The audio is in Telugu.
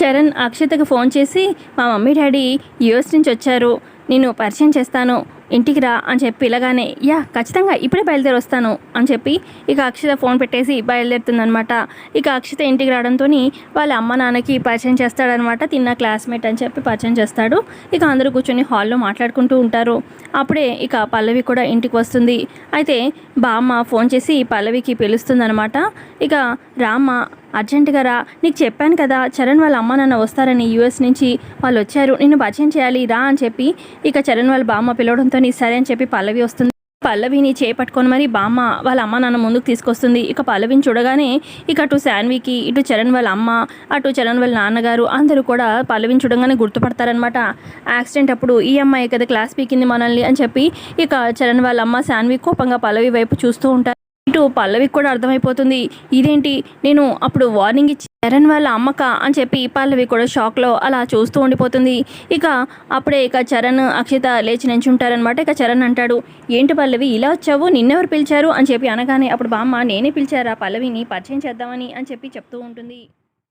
చరణ్ అక్షతకు ఫోన్ చేసి మా మమ్మీ డాడీ యూఎస్ నుంచి వచ్చారు. నేను పరిచయం చేస్తాను. ఇంటికి రా అని చెప్పి ఇలాగానే యా ఖచ్చితంగా ఇప్పుడే బయలుదేరి వస్తాను అని చెప్పి ఇక అక్షత ఫోన్ పెట్టేసి బయలుదేరుతుందనమాట ఇక అక్షత ఇంటికి రావడంతో వాళ్ళ అమ్మ నాన్నకి పరిచయం చేస్తాడనమాట తిన్న క్లాస్మేట్ అని చెప్పి పరిచయం చేస్తాడు. ఇక అందరూ కూర్చొని హాల్లో మాట్లాడుకుంటూ ఉంటారు. అప్పుడే ఇక పల్లవి కూడా ఇంటికి వస్తుంది. అయితే బామ్మ ఫోన్ చేసి పల్లవికి పిలుస్తుందనమాట ఇక రామ్మ అర్జెంటుగా రా. నీకు చెప్పాను కదా చరణ్ వాళ్ళ అమ్మ నాన్న వస్తారని యూఎస్ నుంచి వాళ్ళు వచ్చారు. నిన్ను పరిచయం చేయాలి రా అని చెప్పి ఇక చరణ్ వాళ్ళ బామ్మ పిలవడంతో సరే అని చెప్పి పల్లవి వస్తుంది. పల్లవిని చేపట్టుకొని మరి బామ్మ వాళ్ళ అమ్మ నాన్న ముందుకు తీసుకొస్తుంది. ఇక పల్లవిని చూడగానే ఇక అటు శాన్వికి ఇటు చరణ్ వాళ్ళ అమ్మ అటు చరణ్ వాళ్ళ నాన్నగారు అందరూ కూడా పల్లవిని చూడగానే గుర్తుపడతారనమాట యాక్సిడెంట్ అప్పుడు ఈ అమ్మాయి కదా క్లాస్ పీకింది మనల్ని అని చెప్పి ఇక చరణ్ వాళ్ళ అమ్మ శాన్వి కోపంగా పల్లవి వైపు చూస్తూ ఉంటారు. ఇటు పల్లవికి కూడా అర్థమైపోతుంది. ఇదేంటి? నేను అప్పుడు వార్నింగ్ ఇచ్చి చరణ్ వాళ్ళ అమ్మక అని చెప్పి పల్లవి కూడా షాక్లో అలా చూస్తూ ఉండిపోతుంది. ఇక అప్పుడే ఇక చరణ్ అక్షిత లేచి నించుంటారనమాట ఇక చరణ్ అంటాడు ఏంటి పల్లవి ఇలా వచ్చావు? నిన్నెవరు పిలిచారు? అని చెప్పి అనగానే అప్పుడు బామ్మ నేనే పిలిచారా? పల్లవిని పరిచయం చేద్దామని అని చెప్పి చెప్తూ ఉంటుంది.